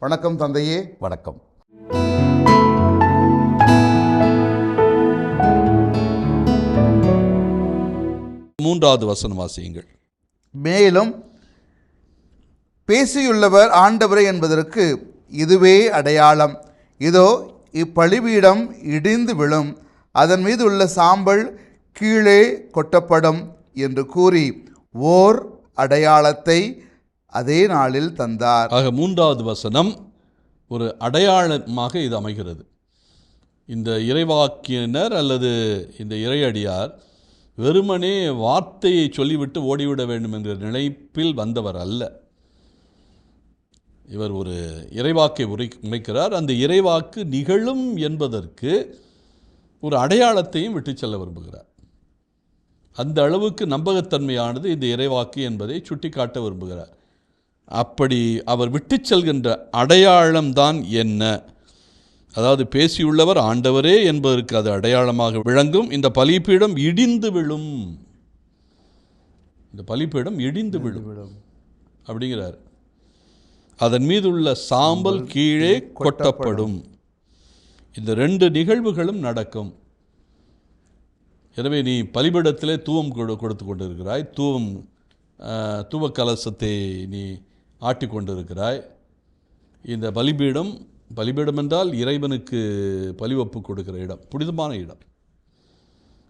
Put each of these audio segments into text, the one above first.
வணக்கம் தந்தையே வணக்கம். மூன்றாவது வசனம் வாசியுங்கள். மேலும் பேசியுள்ளவர் ஆண்டவரே என்பதற்கு இதுவே அடையாளம். இதோ இப்பழிபீடம் இடிந்து விழும் அதன் மீது உள்ள சாம்பல் கீழே கொட்டப்படும் என்று கூறி ஓர் அடையாளத்தை அதே நாளில் தந்தார். ஆக மூன்றாவது வசனம் ஒரு அடையாளமாக இது அமைகிறது. இந்த இறைவாக்கியினர் அல்லது இந்த இறையடியார் வெறுமனே வார்த்தையை சொல்லிவிட்டு ஓடிவிட வேண்டும் என்ற நினைப்பில் வந்தவர் அல்ல. இவர் ஒரு இறைவாக்கை உரை உரைக்கிறார் அந்த இறைவாக்கு நிகழும் என்பதற்கு ஒரு அடையாளத்தையும் விட்டு செல்ல விரும்புகிறார். அந்த அளவுக்கு நம்பகத்தன்மையானது இந்த இறைவாக்கு என்பதை சுட்டிக்காட்ட விரும்புகிறார். அப்படி அவர் விட்டுச் செல்கின்ற அடையாளம்தான் என்ன? அதாவது பேசியுள்ளவர் ஆண்டவரே என்பதற்கு அது அடையாளமாக விளங்கும். இந்த பலிப்பீடம் இடிந்து விழும். இந்த பலிப்பீடம் இடிந்து விழும். அப்படிங்கிறார். அதன் மீது உள்ள சாம்பல் கீழே கொட்டப்படும். இந்த ரெண்டு நிகழ்வுகளும் நடக்கும். எனவே நீ பலிபீடத்திலே தூவம் கொடு கொடுத்து கொண்டிருக்கிறாய். தூவம் தூவ கலசத்தை நீ ஆட்டிக்கொண்டிருக்கிறாய். இந்த பலிபீடம் பலிபீடம் என்றால் இறைவனுக்கு பலிவப்பு கொடுக்கிற இடம் புனிதமான இடம்.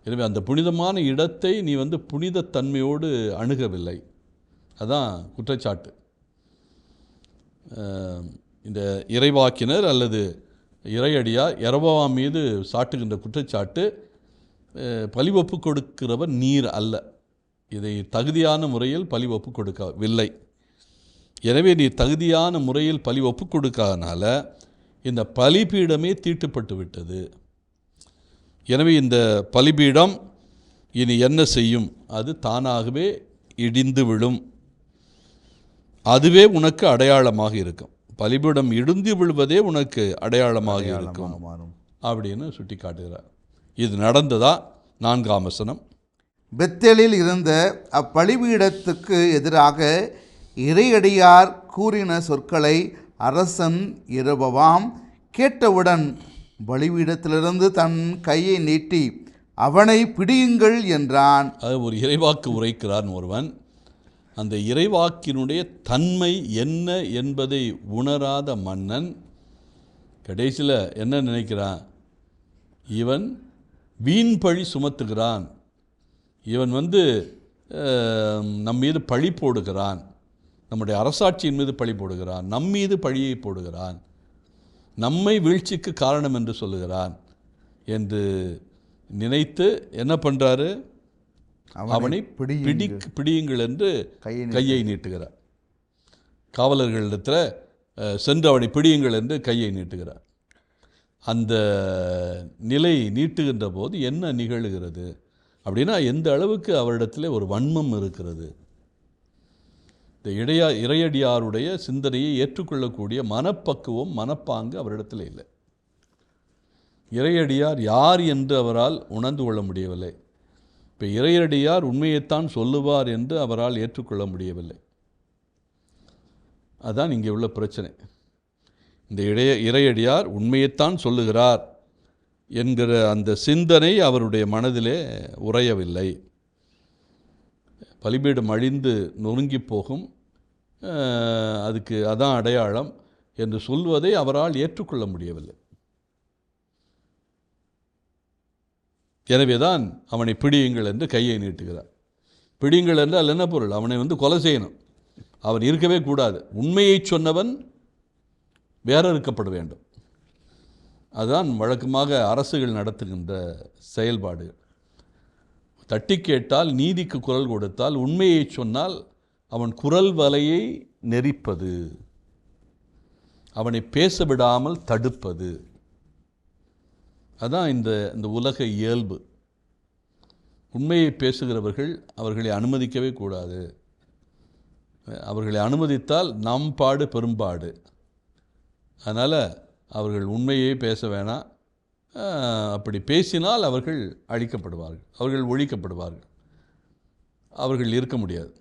எனவே அந்த புனிதமான இடத்தை நீ வந்து புனிதத்தன்மையோடு அணுகவில்லை. அதான் குற்றச்சாட்டு. இந்த இறைவாக்கினர் அல்லது இறையடியார் இரவாம் மீது சாட்டுகின்ற குற்றச்சாட்டு பலிவப்பு கொடுக்கிறவர் நீர் அல்ல. இதை தகுதியான முறையில் பலிவப்பு கொடுக்கவில்லை. எனவே நீ தகுதியான முறையில் பலி ஒப்பு கொடுக்காதனால இந்த பலிபீடமே தீட்டுப்பட்டு விட்டது. எனவே இந்த பலிபீடம் இனி என்ன செய்யும்? அது தானாகவே இடிந்து விழும். அதுவே உனக்கு அடையாளமாக இருக்கும். பலிபீடம் இடிந்து விழுவதே உனக்கு அடையாளமாக இருக்கும். அப்படின்னு சுட்டி காட்டுகிறார் இது நடந்ததா? நான்காம் வசனம். பெத்தேலில் இருந்த அப்பழிபீடத்துக்கு எதிராக இறையடியார் கூறின சொற்களை அரசன் இரபவாம் கேட்டவுடன் பலிபீடத்திலிருந்து தன் கையை நீட்டி அவனை பிடியுங்கள் என்றான். அது ஒரு இறைவாக்கு உரைக்கிறான் ஒருவன். அந்த இறைவாக்கினுடைய தன்மை என்ன என்பதை உணராத மன்னன் கடைசியில் என்ன நினைக்கிறான்? இவன் வீண் பழி சுமத்துகிறான். இவன் வந்து நம் மீது பழி போடுகிறான். நம்முடைய அரசாட்சியின் மீது பழி போடுகிறான் நம் மீது பழியை போடுகிறான் நம்மை வீழ்ச்சிக்கு காரணம் என்று சொல்லுகிறான் என்று நினைத்து என்ன பண்ணுறாரு அவனை. பிடி பிடியுங்கள். என்று கையை நீட்டுகிறார். காவலர்களிடத்தில் சென்று அவனை பிடியுங்கள் என்று கையை நீட்டுகிறார். அந்த நிலை நீட்டுகின்ற போது என்ன நிகழுகிறது அப்படின்னா எந்த அளவுக்கு அவரிடத்தில் ஒரு வன்மம் இருக்கிறது இந்த இடையா இறையடியாருடைய சிந்தனையை ஏற்றுக்கொள்ளக்கூடிய மனப்பக்குவம் மனப்பாங்கு அவரிடத்தில் இல்லை. இறையடியார் யார் என்று அவரால் உணர்ந்து கொள்ள முடியவில்லை. இப்போ இறையடியார் உண்மையைத்தான் சொல்லுவார் என்று அவரால் ஏற்றுக்கொள்ள முடியவில்லை. அதான் இங்கே உள்ள பிரச்சனை. இந்த இடைய இறையடியார் உண்மையைத்தான் சொல்லுகிறார் என்கிற அந்த சிந்தனை அவருடைய மனதிலே உறையவில்லை. பலிபீடம் அழிந்து நொறுங்கி போகும் அதுக்கு அதான் அடையாளம் என்று சொல்வதை அவரால் ஏற்றுக்கொள்ள முடியவில்லை. எனவேதான் அவனை பிடியுங்கள் என்று கையை நீட்டுகிறார். பிடியுங்கள் என்றால் என்ன பொருள்? அவனை வந்து கொலை செய்யணும். அவன் இருக்கவே கூடாது. உண்மையை சொன்னவன் வேற இருக்கப்பட வேண்டும். அதுதான் வழக்கமாக அரசுகள் நடத்துகின்ற செயல்பாடுகள் தட்டி கேட்டால் நீதிக்கு குரல் கொடுத்தால் உண்மையை சொன்னால் அவன் குரல் வலையை நெரிப்பது. அவனை பேச விடாமல் தடுப்பது. அதான் இந்த இந்த உலக இயல்பு. உண்மையை பேசுகிறவர்கள் அவர்களை அனுமதிக்கவே கூடாது. அவர்களை அனுமதித்தால் நம் பாடு பெரும்பாடு. அதனால் அவர்கள் உண்மையே பேச வேணாம். அப்படி பேசினால் அவர்கள் அழிக்கப்படுவார்கள் அவர்கள் ஒழிக்கப்படுவார்கள். அவர்கள் இருக்க முடியாது.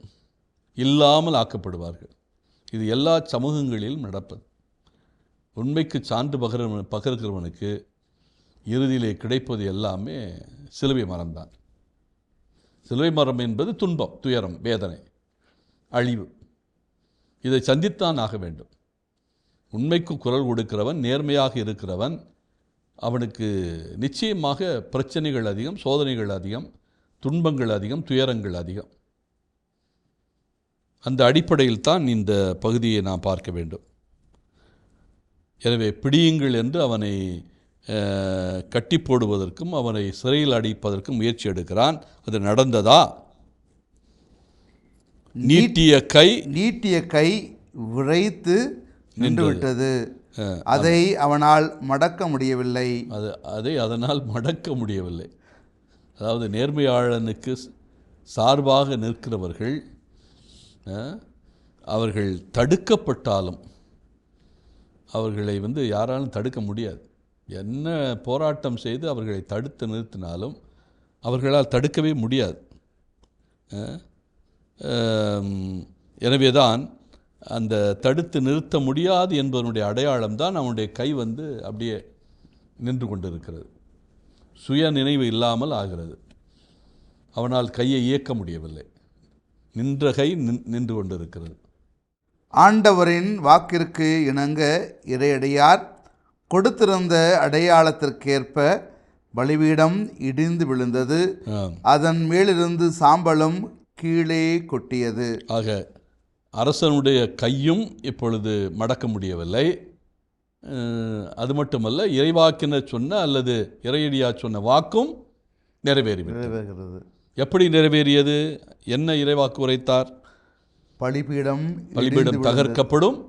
இல்லாமல் ஆக்கப்படுவார்கள். இது எல்லா சமூகங்களிலும் நடப்பது. உண்மைக்கு சான்று பகர பகர்கிறவனுக்கு இறுதியிலே கிடைப்பது எல்லாமே சிலுவை மரம்தான். சிலுவை மரம் என்பது துன்பம் துயரம் வேதனை அழிவு. இதை சந்தித்தான் ஆக வேண்டும். உண்மைக்கு குரல் கொடுக்கிறவன் நேர்மையாக இருக்கிறவன் அவனுக்கு நிச்சயமாக பிரச்சனைகள் அதிகம் சோதனைகள் அதிகம் துன்பங்கள் அதிகம் துயரங்கள் அதிகம். அந்த அடிப்படையில் தான் இந்த பகுதியை நாம் பார்க்க வேண்டும். எனவே பிடியுங்கள் என்று அவனை கட்டி போடுவதற்கும் அவனை சிறையில் அடைப்பதற்கும் முயற்சி எடுக்கிறான். அது நடந்ததா? நீட்டிய கை நீட்டிய கை விரைத்து நின்றுவிட்டது அதை அவனால் மடக்க முடியவில்லை. அது அதை அதனால் மடக்க முடியவில்லை. அதாவது நேர்மையாளனுக்கு சார்பாக நிற்கிறவர்கள் அவர்கள் தடுக்கப்பட்டாலும் அவர்களை வந்து யாராலும் தடுக்க முடியாது. என்ன போராட்டம் செய்து அவர்களை தடுத்து நிறுத்தினாலும் அவர்களால் தடுக்கவே முடியாது. அஹ், ஆம், எனவேதான் அந்த தடுத்து நிறுத்த முடியாது என்பதனுடைய அடையாளம் தான் அவனுடைய கை வந்து அப்படியே நின்று கொண்டிருக்கிறது. சுய நினைவு இல்லாமல் ஆகிறது. அவனால் கையை இயக்க முடியவில்லை. நின்ற கை நின் நின்று கொண்டிருக்கிறது. ஆண்டவரின் வாக்கிற்கு இணங்க இறையடியார் கொடுத்திருந்த அடையாளத்திற்கேற்ப பலிபீடம் இடிந்து விழுந்தது. அதன் மேலிருந்து சாம்பலும் கீழே கொட்டியது. ஆக அரசனுடைய கையும் இப்பொழுது மடக்க முடியவில்லை. அது மட்டுமல்ல இறைவாக்கினர் சொன்ன அல்லது இறையடியா சொன்ன வாக்கும் நிறைவேறிவிட்டது. நிறைவேறுகிறது. எப்படி நிறைவேறியது? என்ன இறைவாக்கு உரைத்தார்? பலிபீடம் பலிபீடம் தகர்க்கப்படும்.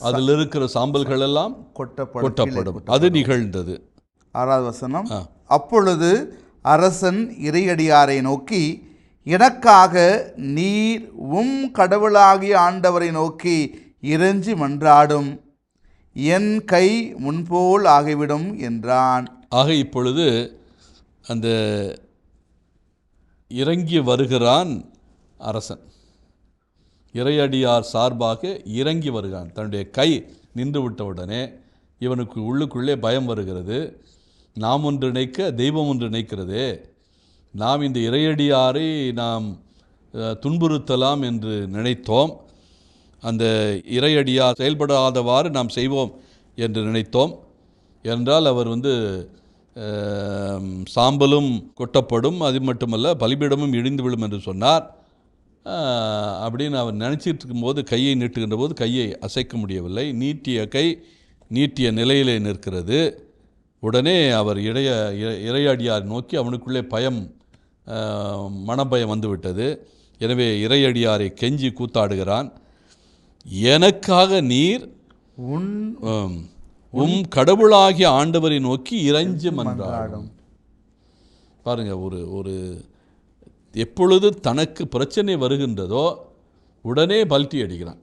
அதில் இருக்கிற சாம்பல்கள் எல்லாம் கொட்டப்படும். அது நிகழ்ந்தது. ஆறாவது வசனம். அப்பொழுது அரசன் இறையடியாரை நோக்கி எனக்காக நீர் உம் கடவுளாகிய ஆண்டவரை நோக்கி இறைஞ்சி மன்றாடும். என் கை முன்போல் ஆகிவிடும் என்றான். ஆக இப்பொழுது அந்த இறங்கி வருகிறான் அரசன். இறையடியார் சார்பாக இறங்கி வருகிறான். தன்னுடைய கை நின்று விட்டவுடனே இவனுக்கு உள்ளுக்குள்ளே பயம் வருகிறது. நாம் ஒன்று நினைக்க தெய்வம் ஒன்று நினைக்கிறதே. நாம் இந்த இறையடியாரை நாம் துன்புறுத்தலாம் என்று நினைத்தோம். அந்த இறையடியார் செயல்படாதவாறு நாம் செய்வோம் என்று நினைத்தோம். என்றால் அவர் வந்து சாம்பலும் கொட்டப்படும் அது மட்டுமல்ல பலிபீடமும் இடிந்து விழும் என்று சொன்னார். அப்படின்னு அவர் நினச்சிட்டு இருக்கும்போது கையை நீட்டுகின்ற போது கையை அசைக்க முடியவில்லை. நீட்டிய கை நீட்டிய நிலையிலே நிற்கிறது. உடனே அவர் இடைய இ- இறையடியார் நோக்கி அவனுக்குள்ளே பயம் அஹ், மனப்பயம் வந்துவிட்டது. எனவே இறையடியாரை கெஞ்சி கூத்தாடுகிறான். எனக்காக நீர் உன் உம் கடவுளாகிய ஆண்டவரை நோக்கி இறைஞ்சு மன்றாடும் பாருங்க ஒரு ஒரு எப்பொழுது தனக்கு பிரச்சனை வருகின்றதோ உடனே பல்ட்டி அடிக்கிறான்.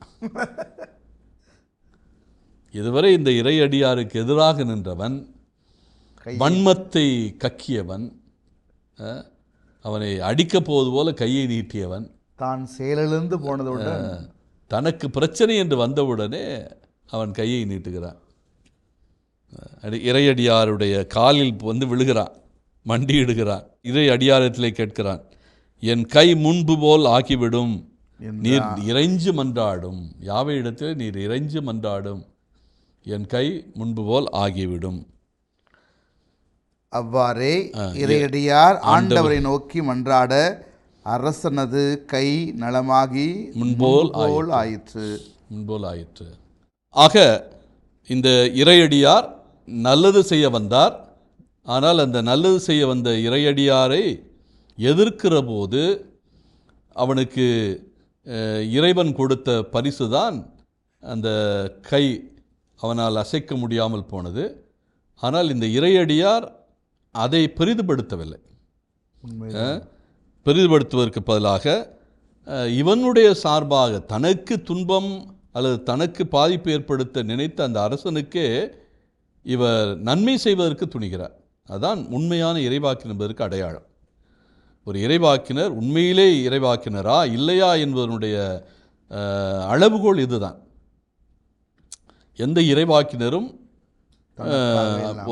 இதுவரை இந்த இறையடியாருக்கு எதிராக நின்றவன் வன்மத்தை கக்கியவன் அவனை அடிக்கப் போவது போல கையை நீட்டியவன். தான் செயலிழந்து போனதுடன் தனக்கு பிரச்சனை என்று வந்தவுடனே அவன் கையை நீட்டுகிறான். அடி இறையடியாருடைய காலில் வந்து விழுகிறான் மண்டியிடுகிறான் இறை அடியாரத்திலே கேட்கிறான் என் கை முன்பு போல் ஆக்கிவிடும் நீர் இறைஞ்சு மன்றாடும் யாவை இடத்தில் நீர் இறைஞ்சு மன்றாடும் என் கை முன்பு போல் ஆகிவிடும். அவ்வாறே இறையடியார் ஆண்டவரை. நோக்கி மன்றாட அரசனது கை நலமாகி முன்போல் போல் ஆயிற்று. முன்போல் ஆயிற்று. ஆக இந்த இறையடியார் நல்லது செய்ய வந்தார். ஆனால் அந்த நல்லது செய்ய வந்த இறையடியாரை எதிர்க்கிற போது அவனுக்கு இறைவன் கொடுத்த பரிசு தான் அந்த கை அவனால் அசைக்க முடியாமல் போனது. ஆனால் இந்த இறையடியார் அதை பெரிதுபடுத்தவில்லை. பெரிதுபடுத்துவதற்கு பதிலாக இவனுடைய சார்பாக தனக்கு துன்பம் அல்லது தனக்கு பாதிப்பு ஏற்படுத்த நினைத்த அந்த அரசனுக்கே இவர் நன்மை செய்வதற்கு துணிகிறார். அதான் உண்மையான இறைவாக்கினர் என்பதற்கு அடையாளம். ஒரு இறைவாக்கினர் உண்மையிலே இறைவாக்கினரா இல்லையா என்பதனுடைய அளவுகோல் இதுதான். எந்த இறைவாக்கினரும்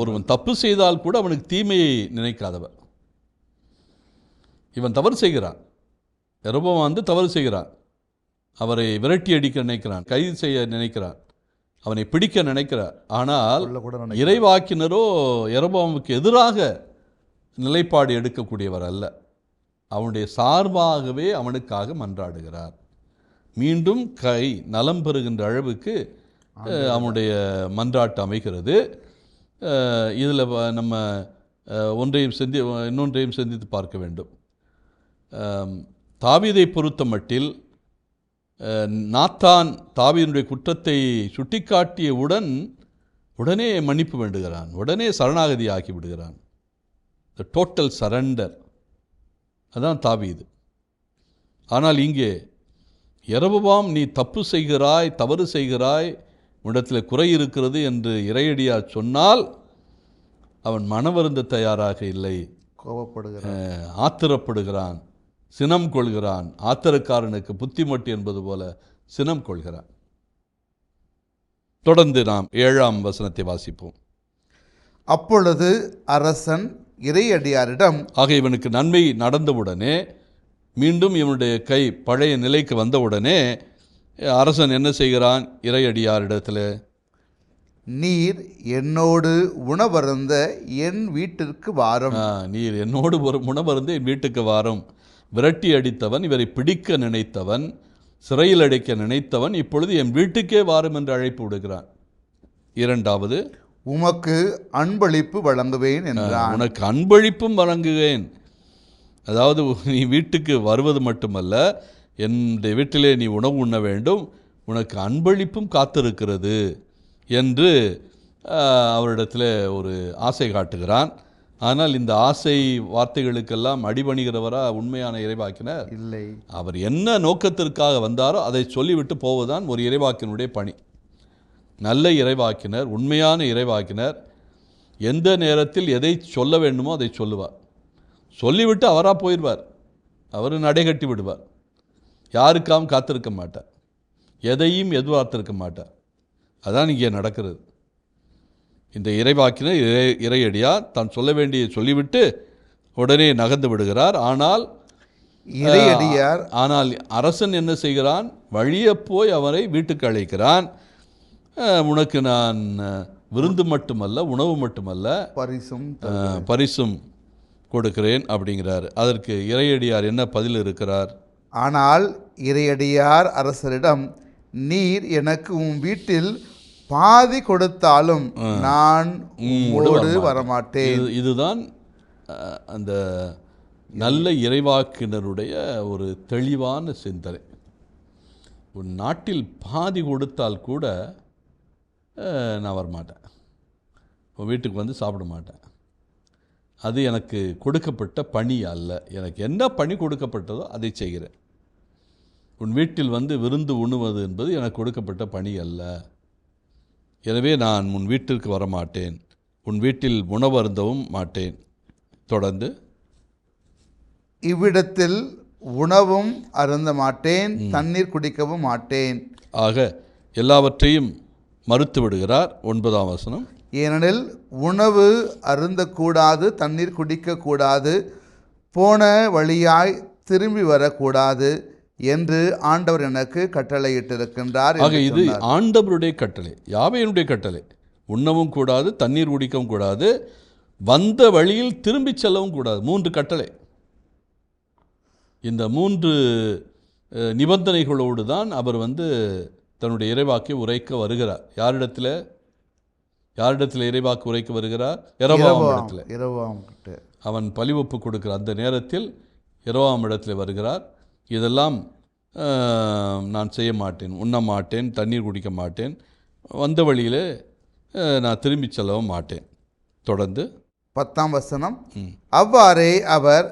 ஒருவன் தப்பு செய்தால் கூட அவனுக்கு தீமையை நினைக்காதவர் இவன் தவறு செய்கிறான். எரோபம் வந்து தவறு செய்கிறான். அவரை விரட்டி அடிக்க நினைக்கிறான். கைது செய்ய நினைக்கிறான். அவனை பிடிக்க நினைக்கிறார் ஆனால் இறைவாக்கினரோ எரோபாமுக்கு எதிராக நிலைப்பாடு எடுக்கக்கூடியவர் அல்ல. அவனுடைய சார்பாகவே அவனுக்காக மன்றாடுகிறார். மீண்டும் கை நலம் பெறுகின்ற அளவுக்கு அவனுடைய மன்றாட்டு அமைகிறது. இதில் நம்ம ஒன்றையும் சிந்தி இன்னொன்றையும் சிந்தித்து பார்க்க வேண்டும். தாவீதை பொறுத்த மட்டில் நாத்தான் தாவீதுடைய குற்றத்தை சுட்டிக்காட்டியவுடன் உடனே மன்னிப்பு வேண்டுகிறான். உடனே சரணாகதி ஆக்கி விடுகிறான். த டோட்டல் சரண்டர் அதான் தாவீது. ஆனால் இங்கே எரபவாம் நீ தப்பு செய்கிறாய் தவறு செய்கிறாய் உன்னிடத்தில் குறை இருக்கிறது என்று இறையடியார் சொன்னால் அவன் மனவருந்த தயாராக இல்லை. கோபப்படுகிறார் அஹ், ஆத்திரப்படுகிறான். சினம் கொள்கிறான். ஆத்திரக்காரனுக்கு புத்திமட்டு என்பது போல சினம் கொள்கிறான். தொடர்ந்து நாம் ஏழாம் வசனத்தை வாசிப்போம். அப்பொழுது அரசன் இறையடியாரிடம் ஆக இவனுக்கு நன்மை நடந்தவுடனே மீண்டும் இவனுடைய கை பழைய நிலைக்கு வந்தவுடனே அரசன் என்ன செய்கிறான்? இறையடியாரிடத்தில் நீர் என்னோடு உணவருந்த என் வீட்டிற்கு வாரும். நீர் என்னோடு ஒரு முனமருந்து என் வீட்டுக்கு வாரும். விரட்டி அடித்தவன் இவரை பிடிக்க நினைத்தவன் சிறையில் அடைக்க நினைத்தவன் இப்பொழுது என் வீட்டுக்கே வாரும் என்று அழைப்பு விடுகிறான். இரண்டாவது உமக்கு அன்பளிப்பு வழங்குவேன் என்றான். உனக்கு அன்பளிப்பும் வழங்குவேன். அதாவது நீ வீட்டுக்கு வருவது மட்டுமல்ல என்னுடைய வீட்டிலே நீ உணவு உண்ண வேண்டும் உனக்கு அன்பளிப்பும் காத்திருக்கிறது என்று அவரிடத்தில் ஒரு ஆசை காட்டுகிறான். ஆனால் இந்த ஆசை வார்த்தைகளுக்கெல்லாம் அடிபணிகிறவரா உண்மையான இறைவாக்கினர்? இல்லை. அவர் என்ன நோக்கத்திற்காக வந்தாரோ அதை சொல்லிவிட்டு போவதுதான் ஒரு இறைவாக்கினுடைய பணி. நல்ல இறைவாக்கினர் உண்மையான இறைவாக்கினர் எந்த நேரத்தில் எதை சொல்ல வேண்டுமோ அதை சொல்லுவார். சொல்லிவிட்டு அவராக போயிடுவார். அவர் நடைகட்டி விடுவார். யாருக்காகவும் காத்திருக்க மாட்டார். எதையும் எதிர்பார்த்திருக்க மாட்டார். அதான் இங்கே நடக்கிறது. இந்த இறைவாக்கினர் இறை இறையடியார் தான் சொல்ல வேண்டிய சொல்லிவிட்டு உடனே நகர்ந்து விடுகிறார். ஆனால் இறையடியார் ஆனால் அரசன் என்ன செய்கிறான்? வழியே போய் அவரை வீட்டுக்கு அழைக்கிறான். உனக்கு நான் விருந்து மட்டுமல்ல உணவு மட்டுமல்ல பரிசும் பரிசும் கொடுக்கிறேன் அப்படிங்கிறார். அதற்கு இறையடியார் என்ன பதில் இருக்கிறார்? ஆனால் இறையடியார் அரசரிடம் நீர் எனக்கு உன் வீட்டில் பாதி கொடுத்தாலும் நான் உம்மோடு வரமாட்டேன். இது இதுதான் அந்த நல்ல இறைவாக்கினருடைய ஒரு தெளிவான சிந்தனை. உன் நாட்டில் பாதி கொடுத்தால் கூட நான் வரமாட்டேன். உன் வீட்டுக்கு வந்து சாப்பிட மாட்டேன். அது எனக்கு கொடுக்கப்பட்ட பணி அல்ல. எனக்கு என்ன பணி கொடுக்கப்பட்டதோ அதை செய்கிறேன். உன் வீட்டில் வந்து விருந்து உண்ணுவது என்பது எனக்கு கொடுக்கப்பட்ட பணி அல்ல. எனவே நான் உன் வீட்டிற்கு வரமாட்டேன். உன் வீட்டில் உணவருந்தவும் மாட்டேன். தொடர்ந்து. இவ்விடத்தில் உணவும் அருந்த மாட்டேன் தண்ணீர் குடிக்கவும் மாட்டேன். ஆக எல்லாவற்றையும் மறுத்து விடுகிறார் ஒன்பதாம் வசனம். ஏனெனில் உணவு அருந்தக்கூடாது தண்ணீர் குடிக்கக்கூடாது போன வழியாய் திரும்பி வரக்கூடாது. என்று ஆண்டவர் எனக்கு கட்டளையிட்டிருக்கின்றார் ஆக இது. ஆண்டவருடைய கட்டளை யாவையனுடைய கட்டளை. உண்ணவும் கூடாது தண்ணீர் குடிக்கவும் கூடாது வந்த வழியில் திரும்பிச் செல்லவும் கூடாது. மூன்று கட்டளை. இந்த மூன்று நிபந்தனைகளோடு தான் அவர் வந்து தன்னுடைய இறைவாக்கை உரைக்க வருகிறார். யாரிடத்தில்? யாரிடத்தில் இறைவாக்கு உரைக்க வருகிறார்? இரவாம் இடத்துல. இரவாம். அவன் பழிவொப்பு கொடுக்கிற அந்த நேரத்தில் இரவாம் இடத்தில் வருகிறார். இதெல்லாம் நான் செய்ய மாட்டேன் உண்ண மாட்டேன் தண்ணீர் குடிக்க மாட்டேன். வந்த வழியிலே நான் திரும்பிச் செல்லவும் மாட்டேன். தொடர்ந்து பத்தாம் வசனம். அவ்வாறே அவர்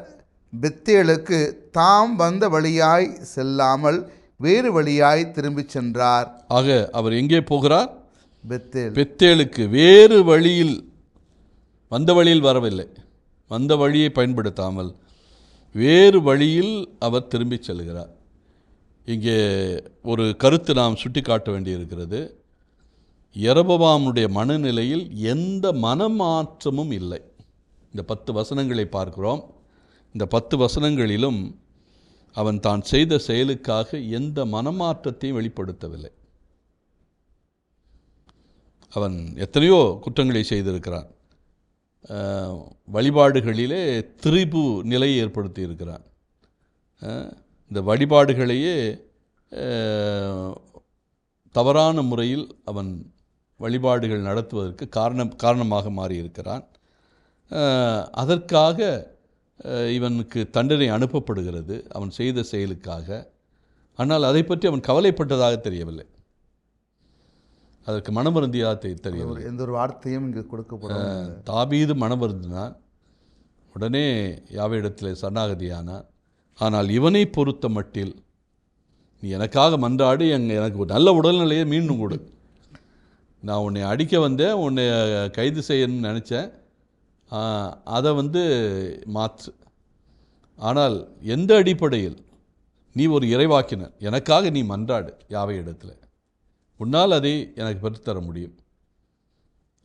பெத்தேலுக்கு தாம் வந்த வழியாய் செல்லாமல் வேறு வழியாய் திரும்பிச் சென்றார். ஆக அவர் எங்கே போகிறார்? பெத்தேல். பெத்தேலுக்கு வேறு வழியில் வந்த வழியில் வரவில்லை. வந்த வழியை பயன்படுத்தாமல் வேறு வழியில் அவர் திரும்பிச் செல்கிறார். இங்கே ஒரு கருத்து நாம் சுட்டிக்காட்ட வேண்டியிருக்கிறது. எரபவாமுடைய மனநிலையில் எந்த மனமாற்றமும் இல்லை. இந்த பத்து வசனங்களை பார்க்கிறோம். இந்த பத்து வசனங்களிலும் அவன் தான் செய்த செயலுக்காக எந்த மனமாற்றத்தையும் வெளிப்படுத்தவில்லை. அவன் எத்தனையோ குற்றங்களை செய்திருக்கிறான். வழிபாடுகளிலே திரிபு நிலையை ஏற்படுத்தி இருக்கிறான் இந்த வழிபாடுகளையே தவறான முறையில் அவன் வழிபாடுகள் நடத்துவதற்கு காரணம் காரணமாக மாறியிருக்கிறான். அதற்காக இவனுக்கு தண்டனை அனுப்பப்படுகிறது அவன் செய்த செயலுக்காக. ஆனால் அதை பற்றி அவன் கவலைப்பட்டதாக தெரியவில்லை. அதற்கு மனமருந்தியாக தெ- தெரியவில்லை ஒரு- எந்த ஒரு வார்த்தையும் இங்கு கொடுக்கப்படும் தாபீது மனமருந்தினான் உடனே யாவையிடத்தில் சரணாகதியானான் ஆனால் இவனை பொறுத்த மட்டில் நீ எனக்காக மன்றாடி எங்க எனக்கு ஒரு நல்ல உடல்நிலையை மீண்டும் கொடு. நான் உன்னை அடிக்க வந்தேன் உன்னை கைது செய்யணும்னு நினச்சேன். அதை வந்து மாற்று. ஆனால் எந்த அடிப்படையில் நீ ஒரு இறைவாக்கினர் எனக்காக நீ மன்றாடு யாவை இடத்துல உன்னால் அதை எனக்கு பெற்றுத்தர முடியும்.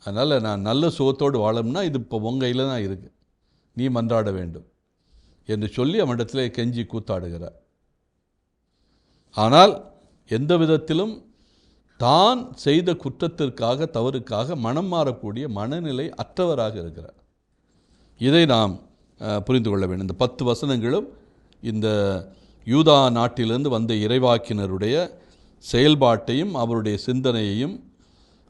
அதனால் நான் நல்ல சுகத்தோடு வாழம்னா இது இப்போ உன் கையில் தான் இருக்குது நீ மன்றாட வேண்டும். என்று சொல்லி அவனிடத்தில் கெஞ்சி கூத்தாடுகிறார். ஆனால் எந்த விதத்திலும் தான் செய்த குற்றத்திற்காக தவறுக்காக மனம் மாறக்கூடிய மனநிலை அற்றவராக இருக்கிறார். இதை நாம் புரிந்து கொள்ள வேண்டும். இந்த பத்து வசனங்களும் இந்த யூதா நாட்டிலிருந்து வந்த இறைவாக்கினருடைய செயல்பாட்டையும் அவருடைய சிந்தனையையும்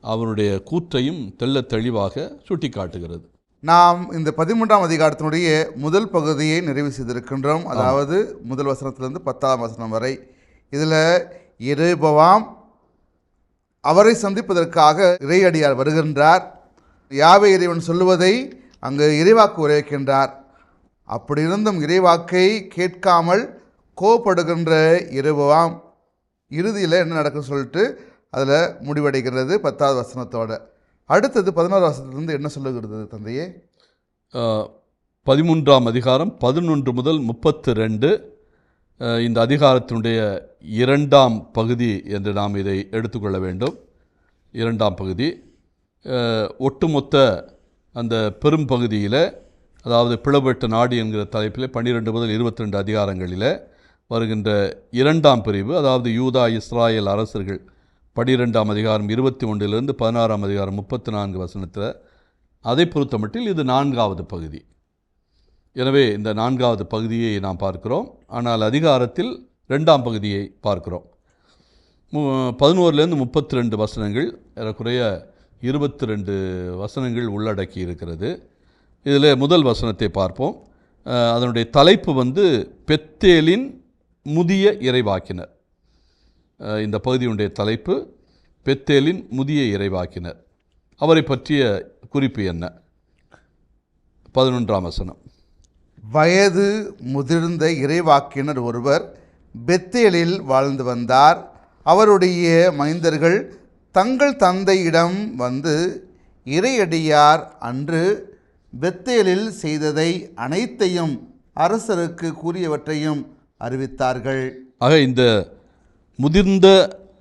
அவருடைய கூற்றையும் தெள்ளத் தெளிவாக சுட்டிக்காட்டுகிறது. நாம் இந்த பதிமூன்றாம் அதிகாரத்தினுடைய முதல் பகுதியை நிறைவு செய்திருக்கின்றோம். அதாவது முதல் வசனத்திலிருந்து பத்தாம் வசனம் வரை. இதில் எரேபவாம் அவரை சந்திப்பதற்காக இறையடியார் வருகின்றார். யாவே இறைவன் சொல்லுவதை அங்கு இறைவாக்கு உரைக்கின்றார். அப்படி இருந்தும் இறைவாக்கை கேட்காமல் கோபப்படுகின்ற இரவுவாம் இறுதியில் என்ன நடக்குன்னு சொல்லிட்டு அதில் முடிவடைகிறது பத்தாவது வசனத்தோட. அடுத்தது பதினோரு வசனத்துலேருந்து என்ன சொல்லுகிறது தந்தையே? பதிமூன்றாம் அதிகாரம் பதினொன்று முதல் முப்பத்து ரெண்டு இந்த அதிகாரத்தினுடைய இரண்டாம் பகுதி என்று நாம் இதை எடுத்துக்கொள்ள வேண்டும். இரண்டாம் பகுதி ஒட்டுமொத்த அந்த பெரும் பகுதியில் அதாவது பிளவெட்டு நாடு என்கிற தலைப்பில் பன்னிரெண்டு முதல் இருபத்தி ரெண்டு அதிகாரங்களில் வருகின்ற இரண்டாம் பிரிவு அதாவது யூதா இஸ்ராயேல் அரசர்கள் பனிரெண்டாம் அதிகாரம் இருபத்தி ஒன்றிலிருந்து பதினாறாம் அதிகாரம் முப்பத்தி நான்கு வசனத்தில் அதை பொறுத்தமட்டில் இது நான்காவது பகுதி. எனவே இந்த நான்காவது பகுதியை நாம் பார்க்கிறோம். ஆனால் அதிகாரத்தில் ரெண்டாம் பகுதியை பார்க்கிறோம். மு பதினோருலேருந்து முப்பத்தி ரெண்டு வசனங்கள் ஏறக்குறைய இருபத்தி ரெண்டு வசனங்கள் உள்ளடக்கி இருக்கிறது. இதில் முதல் வசனத்தை பார்ப்போம். அதனுடைய தலைப்பு வந்து பெத்தேலின் முதிய இறைவாக்கினர். இந்த பகுதியுடைய தலைப்பு பெத்தேலின் முதிய இறைவாக்கினர். அவரை பற்றிய குறிப்பு என்ன? பதினொன்றாம் வசனம். வயது முதிர்ந்த இறைவாக்கினர் ஒருவர் பெத்தேலில் வாழ்ந்து வந்தார். அவருடைய மைந்தர்கள் தங்கள் தந்தையிடம் வந்து இறையடியார் அன்று பெத்தேலில் செய்ததை அனைத்தையும் அரசருக்கு கூறியவற்றையும் அறிவித்தார்கள். ஆக இந்த முதிர்ந்த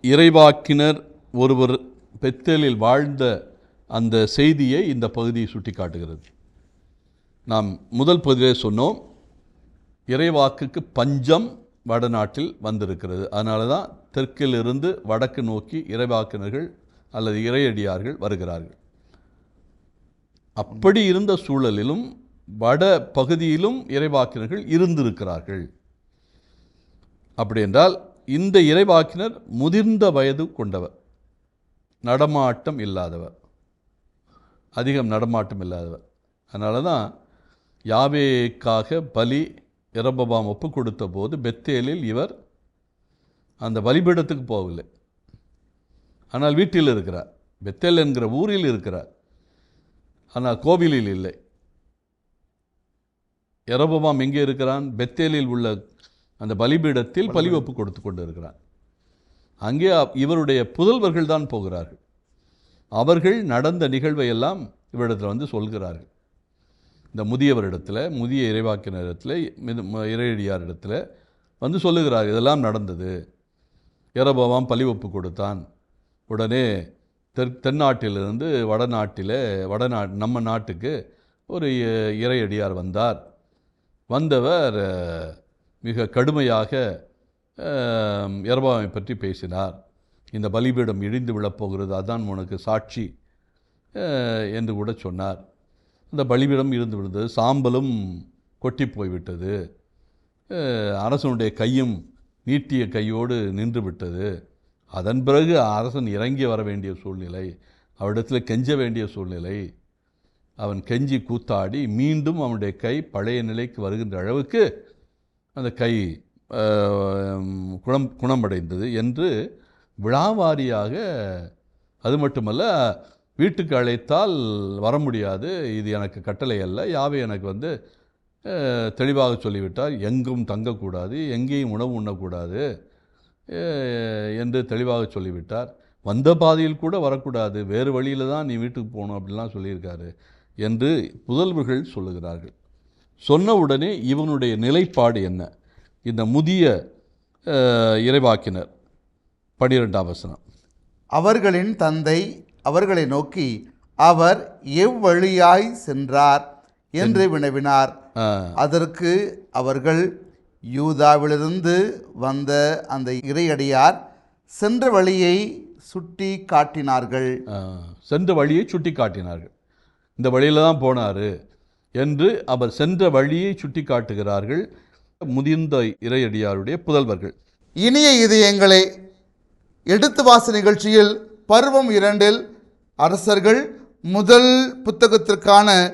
இறைவாக்கினர் ஒருவர் பெத்தேலில் வாழ்ந்த அந்த செய்தியை இந்த பகுதி சுட்டிக்காட்டுகிறது. நாம் முதல் பகுதியிலே சொன்னோம் இறைவாக்குக்கு பஞ்சம் வடநாட்டில் வந்திருக்கிறது. அதனால தான் தெற்கிலிருந்து வடக்கு நோக்கி இறைவாக்கினர்கள் அல்லது இறையடியார்கள் வருகிறார்கள். அப்படி இருந்த சூழலிலும் வட பகுதியிலும் இறைவாக்கினர்கள் இருந்திருக்கிறார்கள். அப்படி என்றால் இந்த இறைவாக்கினர் முதிர்ந்த வயது கொண்டவர். நடமாட்டம் இல்லாதவர். அதிகம் நடமாட்டம் இல்லாதவர். அதனால தான் யாவேக்காக பலி இரபபாம் ஒப்பு கொடுத்த போது பெத்தேலில் இவர் அந்த பலிபீடத்துக்கு போகவில்லை. ஆனால் வீட்டில் இருக்கிறார். பெத்தேல் என்கிற ஊரில் இருக்கிறார். ஆனால் கோவிலில் இல்லை. எரபபாம் எங்கே இருக்கிறான்? பெத்தேலில் உள்ள அந்த பலிபீடத்தில் பலி ஒப்பு கொடுத்து கொண்டு இருக்கிறான் அங்கே இவருடைய புதல்வர்கள் தான் போகிறார்கள். அவர்கள் நடந்த நிகழ்வை எல்லாம் இவரிடத்தில் வந்து சொல்கிறார்கள். இந்த முதியவரிடத்தில் முதிய இறைவாக்கினரிடத்தில் மிது ம- இறையடியாரிடத்தில் வந்து சொல்லுகிறார் இதெல்லாம் நடந்தது. எரபவாம் பலி ஒப்பு கொடுத்தான். உடனே தென் தென்னாட்டிலிருந்து வடநாட்டில் வடநா நம்ம நாட்டுக்கு ஒரு இறையடியார் வந்தார். வந்தவர் மிக கடுமையாக எரபாவை பற்றி பேசினார். இந்த பலிபீடம் இடிந்து விழப்போகிறது அதான் உனக்கு சாட்சி என்று கூட சொன்னார். இந்த பலிபீடம் இருந்து விழுந்தது சாம்பலும் கொட்டி போய்விட்டது. அரசனுடைய கையும் நீட்டிய கையோடு நின்று விட்டது. அதன் பிறகு அரசன் இறங்கி வர வேண்டிய சூழ்நிலை அவரிடத்தில் கெஞ்ச வேண்டிய சூழ்நிலை. அவன் கெஞ்சி கூத்தாடி மீண்டும் அவனுடைய கை பழைய நிலைக்கு வருகின்ற அளவுக்கு அந்த கை குணம் குணமடைந்தது என்று விழாவாரியாக அது மட்டுமல்ல வீட்டுக்கு அழைத்தால் வர முடியாது இது எனக்கு கட்டளை அல்ல. யாவை எனக்கு வந்து தெளிவாக சொல்லிவிட்டார் எங்கும் தங்கக்கூடாது எங்கேயும் உணவு உண்ணக்கூடாது என்று தெளிவாக சொல்லிவிட்டார். வந்த பாதையில் கூட வரக்கூடாது வேறு வழியில் தான் நீ வீட்டுக்கு போகணும் அப்படிலாம் சொல்லியிருக்காரு என்று புதல்வர்கள் சொல்லுகிறார்கள். சொன்ன உடனே இவனுடைய நிலைப்பாடு என்ன? இந்த முதிய இறைவாக்கினர் பனிரெண்டாம் வசனம். அவர்களின் தந்தை அவர்களை நோக்கி அவர் எவ்வழியாய் சென்றார்? என்று வினவினார். அதற்கு அவர்கள் யூதாவிலிருந்து வந்த அந்த இறையடியார் சென்ற வழியை சுட்டி காட்டினார்கள். சென்ற வழியை சுட்டி காட்டினார்கள். இந்த வழியில் தான் போனார். என்று அவர் சென்ற வழியை சுட்டி காட்டுகிறார்கள் முதிர்ந்த இறையடியாருடைய புதல்வர்கள். இனிய இதயங்களே எடுத்து வாச நிகழ்ச்சியில் பருவம் இரண்டில் அரசர்கள் முதல் புத்தகத்திற்கான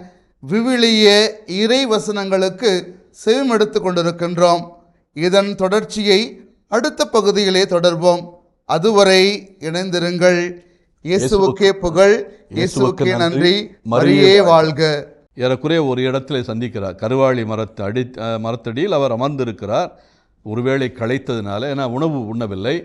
விவிலிய இறை வசனங்களுக்கு செவிமெடுத்து கொண்டிருக்கின்றோம். இதன் தொடர்ச்சியை அடுத்த பகுதியிலே தொடர்வோம். அதுவரை இணைந்திருங்கள். இயேசுவுக்கே புகழ் இயேசுவுக்கே நன்றி. மரியே வாழ்க. ஏறக்குறைய ஒரு இடத்துல சந்திக்கிறார். கருவாளி மரத்து அடி மரத்தடியில் அவர் அமர்ந்திருக்கிறார். ஒருவேளை களைத்ததினால ஏன்னா உணவு உண்ணவில்லை.